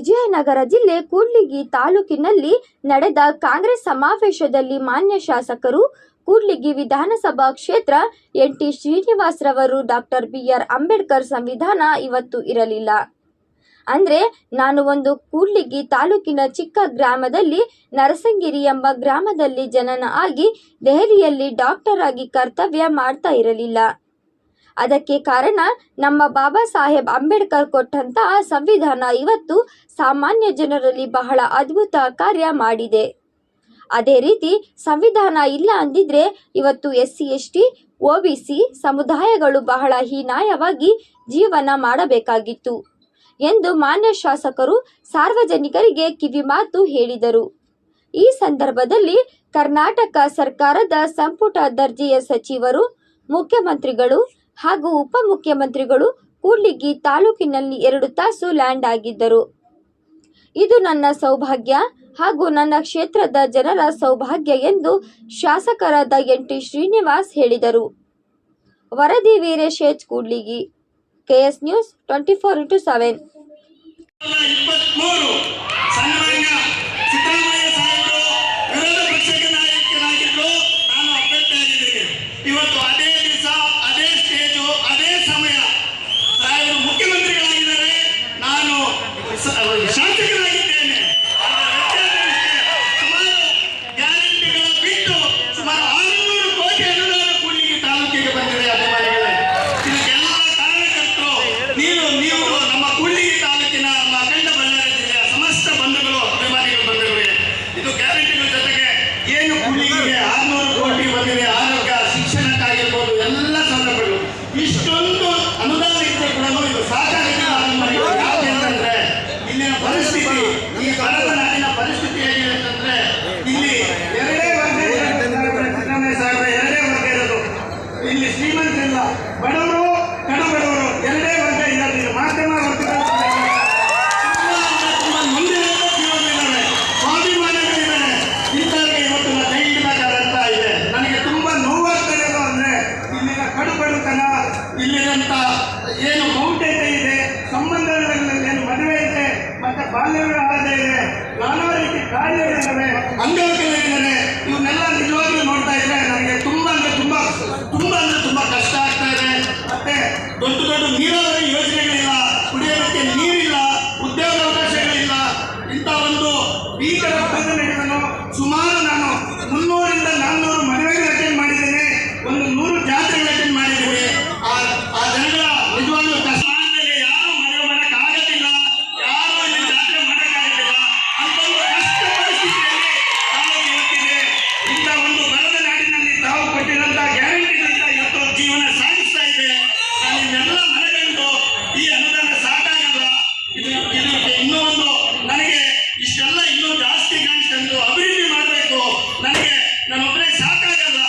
ವಿಜಯನಗರ ಜಿಲ್ಲೆ ಕೂಡ್ಲಿಗಿ ತಾಲೂಕಿನಲ್ಲಿ ನಡೆದ ಕಾಂಗ್ರೆಸ್ ಸಮಾವೇಶದಲ್ಲಿ ಮಾನ್ಯ ಶಾಸಕರು ಕೂಡ್ಲಿಗಿ ವಿಧಾನಸಭಾ ಕ್ಷೇತ್ರ ಎನ್ ಟಿ ಶ್ರೀನಿವಾಸ್ ರವರು ಡಾಕ್ಟರ್ ಬಿಆರ್ ಅಂಬೇಡ್ಕರ್ ಸಂವಿಧಾನ ಇವತ್ತು ಇರಲಿಲ್ಲ. ಅಂದ್ರೆ ನಾನು ಒಂದು ಕೂಡ್ಲಿಗಿ ತಾಲೂಕಿನ ಚಿಕ್ಕ ಗ್ರಾಮದಲ್ಲಿ ನರಸಂಗಿರಿ ಎಂಬ ಗ್ರಾಮದಲ್ಲಿ ಜನನ ಆಗಿ ದೆಹಲಿಯಲ್ಲಿ ಡಾಕ್ಟರ್ ಆಗಿ ಕರ್ತವ್ಯ ಮಾಡ್ತಾ ಇರಲಿಲ್ಲ. ಅದಕ್ಕೆ ಕಾರಣ ನಮ್ಮ ಬಾಬಾ ಸಾಹೇಬ್ ಅಂಬೇಡ್ಕರ್ ಕೊಟ್ಟಂತಹ ಸಂವಿಧಾನ ಇವತ್ತು ಸಾಮಾನ್ಯ ಜನರಲ್ಲಿ ಬಹಳ ಅದ್ಭುತ ಕಾರ್ಯ ಮಾಡಿದೆ. ಅದೇ ರೀತಿ ಸಂವಿಧಾನ ಇಲ್ಲ ಅಂದಿದ್ರೆ ಇವತ್ತು S C S T O B C ಸಮುದಾಯಗಳು ಬಹಳ ಹೀನಾಯವಾಗಿ ಜೀವನ ಮಾಡಬೇಕಾಗಿತ್ತು ಎಂದು ಮಾನ್ಯ ಶಾಸಕರು ಸಾರ್ವಜನಿಕರಿಗೆ ಕಿವಿಮಾತು ಹೇಳಿದರು. ಈ ಸಂದರ್ಭದಲ್ಲಿ ಕರ್ನಾಟಕ ಸರ್ಕಾರದ ಸಂಪುಟ ದರ್ಜೆಯ ಸಚಿವರು, ಮುಖ್ಯಮಂತ್ರಿಗಳು ಹಾಗೂ ಉಪಮುಖ್ಯಮಂತ್ರಿಗಳು ಕೂಡ್ಲಿಗಿ ತಾಲೂಕಿನಲ್ಲಿ ಎರಡು ತಾಸು ಲ್ಯಾಂಡ್ ಆಗಿದ್ದರು. ಇದು ನನ್ನ ಸೌಭಾಗ್ಯ ಹಾಗೂ ನನ್ನ ಕ್ಷೇತ್ರದ ಜನರ ಸೌಭಾಗ್ಯ ಎಂದು ಶಾಸಕರಾದ ಎನ್ ಟಿ ಶ್ರೀನಿವಾಸ್ ಹೇಳಿದರು. ವರದಿ Veeresh H Kudligi, KS news twenty four into seven ಇಪ್ಪತ್ಮೂರು ಸನ್ಮಾನ್ಯ ಸಿದ್ದರಾಮಯ್ಯ ಸಾಹೇಬರು ವಿರೋಧ ಪಕ್ಷದ ನಾಯಕರಾಗಿದ್ರು ನಾನು ಅಭ್ಯರ್ಥಿ ಆಗಿದ್ದೀನಿ ಇವತ್ತು ಅದೇ ದಿವಸ ಅದೇ ಸ್ಟೇಜು ಅದೇ ಸಮಯ ಸಾಹೇಬರು ಮುಖ್ಯಮಂತ್ರಿಗಳಾಗಿದ್ದಾರೆ ನಾನು ಸ- ಶಾಸಕರಾಗಿದ್ದೇನೆ ಆದ್ರೆ ವ್ಯತ್ಯಾಸ ಇಷ್ಟೇ. ಸುಮಾರು ಗ್ಯಾರಂಟಿಗಳ ಬಿಟ್ಟು ಸುಮಾರು ಆರುನೂರು ಕೋಟಿ ಅನುದಾನ ಕೂಡ್ಲಿಗಿ ತಾಲೂಕಿಗೆ ಬಂದಿದೆ ಅಭಿಮಾನಿಗಳೇ ಇದಕ್ಕೆಲ್ಲ ಕಾರಣಕರ್ತರು ನೀವು ನೀವು ನಮ್ಮ ಕೂಡ್ಲಿಗಿ ತಾಲೂಕಿನ ನಮ್ಮ ಅಖಂಡ ಬಳ್ಳಾರಿ ಜಿಲ್ಲೆಯ ಸಮಸ್ತ ಬಂಧುಗಳು ಅಭಿಮಾನಿಗಳು ಬಂಧುಗಳಿಗೆ ಇದು ಗ್ಯಾರಂಟಿಗಳ ಜೊತೆಗೆ ಕೂಡ್ಲಿಗಿಗೆ ಆರ್ನೂರು ಕೋಟಿ ಬಂದಿದೆ. ಆರೋಗ್ಯ ಶಿಕ್ಷಣಕ್ಕಾಗಿರ್ಬೋದು ಎಲ್ಲ ಸೌಲಭ್ಯಗಳು ಇಷ್ಟೊಂದು ಅನುದಾನ ಇದ್ದರೂ ಕೂಡ ಇದು ಸಾಕಾಗಿಲ್ಲ ಅಭಿಮಾನಿಗಳು ಯಾಕೆ ಅಂತಂದ್ರೆ ಇಲ್ಲಿನ ಪರಿಸ್ಥಿತಿ ಈ ಭಾರತ ನಾಡಿನ ಪರಿಸ್ಥಿತಿ ಹೇಗಿದೆ ಅಂತಂದ್ರೆ ಇಲ್ಲಿ ಎರಡೇ ವರ್ಗ ಇದೆ ಸಿದ್ದರಾಮಯ್ಯ ಸಾಹೇಬ್ರ ಎರಡೇ ವರ್ಗ ಇರೋದು ಇಲ್ಲಿ ಶ್ರೀಮಂತರಿಲ್ಲ ಬಡವರು ಕಡು ಬಡವರು ಎರಡೇ ವರ್ಗ ಇದ್ದಾರೆ ಇಲ್ಲಿ ಮಾಧ್ಯಮ ವರ್ಗಗಳು ಕೂಡ ಇಲ್ಲ. ತುಂಬಾ ಅಂದ್ರೆ ತುಂಬಾ ನೊಂದಿರುವಂತ ಜೀವನಗಳಿದ್ದಾವೆ. ಸ್ವಾಭಿಮಾನಗಳಿದ್ದಾವೆ. ಇಂಥವ್ರಿಗೆ ಇವತ್ತು ನಾನು ಕೈ ಹಿಡಿಬೇಕಾದಂತ ಇದೆ ನನಗೆ ತುಂಬಾ ನೋವಾಗ್ತಾ ಇರೋದು ಅಂದ್ರೆ ಇಲ್ಲಿನ ಕಡು ಬಡತನ ಇಲ್ಲಿರಂತ ಏನು ಮೌಢ್ಯತೆ ಇದೆ ಸಂಬಂಧಗಳಲ್ಲಿ ಏನು ಮದುವೆ ಇದೆ ಮತ್ತೆ ಬಾಲ್ಯ ವಿವಾಹ ಇದೆ ನಾನಾ ಅಂಗವಿಕಲರಿದ್ದಾರೆ ಇವನ್ನೆಲ್ಲ ನಿಜವಾಗ್ಲೂ ನೋಡ್ತಾ ಇದ್ರೆ ನನಗೆ ತುಂಬಾ ಅಂದ್ರೆ ತುಂಬಾ ತುಂಬಾ ಅಂದ್ರೆ ತುಂಬಾ ಕಷ್ಟ ಆಗ್ತಾ ಇದೆ. ಮತ್ತೆ ದೊಡ್ಡ ದೊಡ್ಡ ನೀರಾವರಿ ಯೋಜನೆಗಳಿಲ್ಲ, ಕುಡಿಯೋದಕ್ಕೆ ನೀರಿಲ್ಲ. ಜಾಸ್ತಿ ಕಾಣಿಸ್ಕೊಂಡು ಅಭಿವೃದ್ಧಿ ಮಾಡಬೇಕು. ನನಗೆ ನನ್ನೊಬ್ಬರೇ ಸಾಕಾಗಲ್ಲ.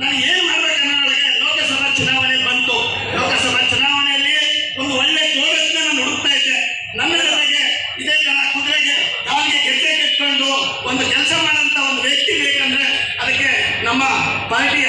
ನಾನು ಏನು ಮಾಡಬೇಕು ಅನ್ನೋದೊಳಗೆ ಲೋಕಸಭಾ ಚುನಾವಣೆ ಬಂತು. ಲೋಕಸಭಾ ಚುನಾವಣೆಯಲ್ಲಿ ಒಂದು ಒಳ್ಳೆ ಜೋಡನ್ನ ನಾನು ಹುಡುಕ್ತಾ ಇದ್ದೆ. ನನ್ನ ಜೊತೆಗೆ ಇದೇ ತರ ಕುದುರೆಗೆ ಕಾಲಿಗೆ ಗೆದ್ದೆ ಕಟ್ಕೊಂಡು ಒಂದು ಕೆಲಸ ಮಾಡೋಂಥ ಒಂದು ವ್ಯಕ್ತಿ ಬೇಕಂದ್ರೆ ಅದಕ್ಕೆ ನಮ್ಮ ಪಾರ್ಟಿ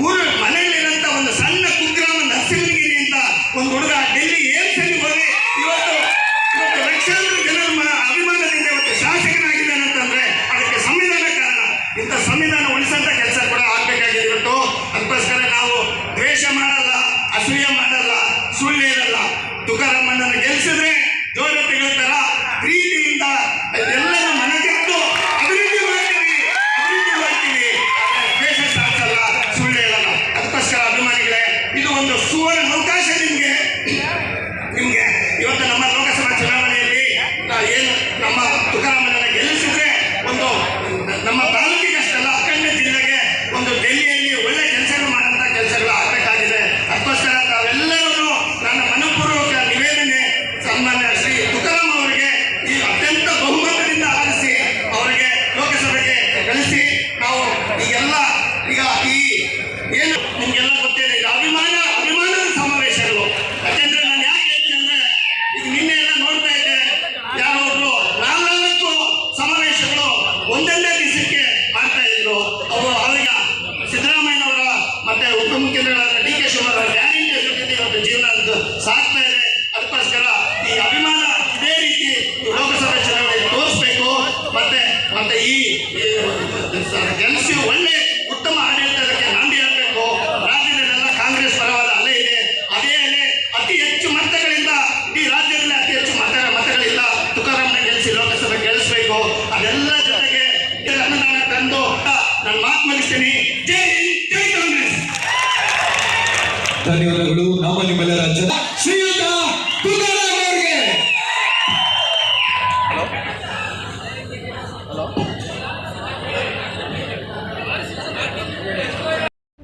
ಊರು ಮನೆಯಲ್ಲಿರೋಂಥ ಒಂದು ಸಣ್ಣ ಕುಗ್ರಾಮ ನರಸಿಂಹಗಿರಿ ಅಂತ ಒಂದು ಹುಡುಗ ಡೆಲ್ಲಿ ಏಮ್ಸ್ ಅಲ್ಲಿ ಹೋಗಿ ಇವತ್ತು ಇವತ್ತು ಲಕ್ಷಾಂತರ ಜನರ ಅಭಿಮಾನದಿಂದ ಇವತ್ತು ಶಾಸಕನಾಗಿದ್ದಾನೆ ಅಂತಂದ್ರೆ ಅದಕ್ಕೆ ಸಂವಿಧಾನ ಕಾರಣ. ಇಂಥ ಸಂವಿಧಾನ ಉಳಿಸಂತ ಕೆಲಸ ಕೂಡ ಆಗ್ಬೇಕಾಗಿದೆ ಇವತ್ತು. ಅದಕ್ಕೋಸ್ಕರ ನಾವು ದ್ವೇಷ ಮಾಡಲ್ಲ, ಅಸೂಯೆ ಮಾಡಲ್ಲ, ಸುಳ್ಳು ಇರಲ್ಲ ತುಕಾರಾಮಣ್ಣನ ಗೆಲ್ಸಿದ್ರೆ ಜೋರತಿಗಳ ತರ ಪ್ರೀತಿಯಿಂದ ಎಲ್ಲರ ಮನಗೆದ್ದು ಅಭಿವೃದ್ಧಿ ಮಾಡ್ತೀವಿ ಅಭಿವೃದ್ಧಿ ಮಾಡ್ತೀವಿ ಆದ್ರೆ ದ್ವೇಷ ಸಾಧಿಸಲ್ಲ ಸುಳ್ಳು ಹೇಳಲ್ಲ ಅದಕ್ಕೋಸ್ಕರ ಅಭಿಮಾನಿಗಳೇ ಇದು ಒಂದು ಸುವರ್ಣ ಅವಕಾಶ ನಿಮ್ಗೆ ನಿಮ್ಗೆ ಇವತ್ತು ನಮ್ಮ ಲೋಕಸಭಾ ಚುನಾವಣೆಯಲ್ಲಿ ನಾವು ಏನು ನಮ್ಮ ತುಕಾರಾಮಣ್ಣನ ಗೆಲ್ಲಿಸಿದ್ರೆ ಒಂದು ನಮ್ಮ ತಾಲೂಕಿಗೆ ಅಷ್ಟಲ್ಲ ಅಖಂಡ ಜಿಲ್ಲೆಗೆ ಒಂದು ಡೆಲ್ಲಿಯಲ್ಲಿ ಒಳ್ಳೆ ಕೆಲಸಗಳು ಮಾಡೋಂಥ ಕೆಲಸಗಳು ಆಗಬೇಕಾಗಿದೆ. ಅದಕ್ಕೋಸ್ಕರ ತಾವೆಲ್ಲರೂ ನನ್ನ ಮನಪೂರ್ವಕ ನಿವೇದನೆ ಸನ್ಮಾನ್ಯ ಗೆಲ್ಸಿ ಒಳ್ಳೆ ಉತ್ತಮ ಆಡಳಿತಕ್ಕೆ ನಾಂದಿ ಆಗಬೇಕು. ರಾಜ್ಯದಲ್ಲೆಲ್ಲ ಕಾಂಗ್ರೆಸ್ ಪರವಾದ ಅಲೆ ಇದೆ. ಅದೇ ಅಲೆ ಅತಿ ಹೆಚ್ಚು ಮತಗಳಿಂದ ಈ ರಾಜ್ಯದಲ್ಲಿ ಅತಿ ಹೆಚ್ಚು ಮತ ಮತಗಳಿಲ್ಲ ತುಕಾರಾಮ್ನ ಗೆಲ್ಲಿಸಿ ಲೋಕಸಭೆ ಗೆಲ್ಲಿಸಬೇಕು ಅದೆಲ್ಲ ಜೊತೆಗೆ ಅನುದಾನ ತಂದು ನಾನು ಮಾತು ಮುಗಿಸ್ತೀನಿ. ಜೈ